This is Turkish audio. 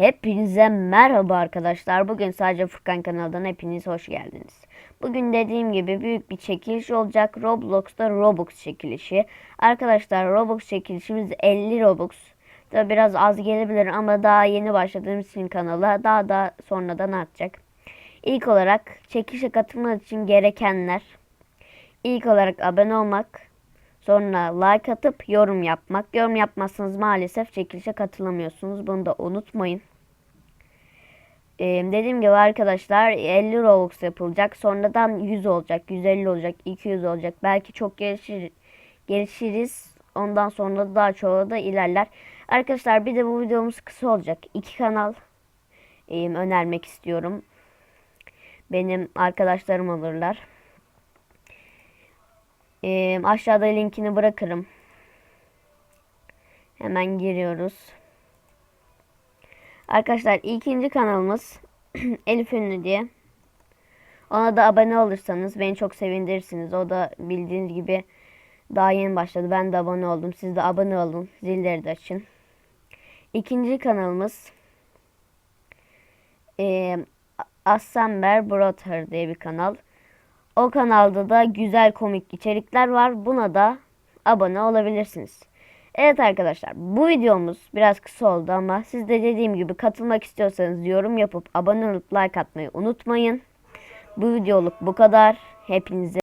Hepinize merhaba arkadaşlar. Bugün sadece Furkan kanalından hepiniz hoş geldiniz. Bugün dediğim gibi büyük bir çekiliş olacak. Roblox'ta Robux çekilişi. Arkadaşlar Robux çekilişimiz 50 Robux. Tabi biraz az gelebilir ama daha yeni başladığım için kanala daha da sonradan artacak. İlk olarak çekilişe katılmak için gerekenler ilk olarak abone olmak, Sonra like atıp yorum yapmak. Yorum yapmazsanız maalesef çekilişe katılamıyorsunuz. Bunu da unutmayın. Ee, dediğim gibi arkadaşlar 50 Robux yapılacak. Sonradan 100 olacak, 150 olacak, 200 olacak. Belki çok gelişir, gelişiriz. Ondan sonra daha çoğu da ilerler. Arkadaşlar bir de bu videomuz kısa olacak. İki kanal e, önermek istiyorum. Benim arkadaşlarım olurlar. Ee, aşağıda linkini bırakırım. Hemen giriyoruz. Arkadaşlar ikinci kanalımız Elif Ünlü diye. Ona da abone olursanız beni çok sevindirirsiniz. O da bildiğiniz gibi daha yeni başladı. Ben de abone oldum. Siz de abone olun. Zilleri de açın. İkinci kanalımız e, Assember Brother diye bir kanal. O kanalda da güzel komik içerikler var. Buna da abone olabilirsiniz. Evet arkadaşlar bu videomuz biraz kısa oldu ama siz de dediğim gibi katılmak istiyorsanız yorum yapıp abone olup like atmayı unutmayın. Bu videoluk bu kadar. Hepinize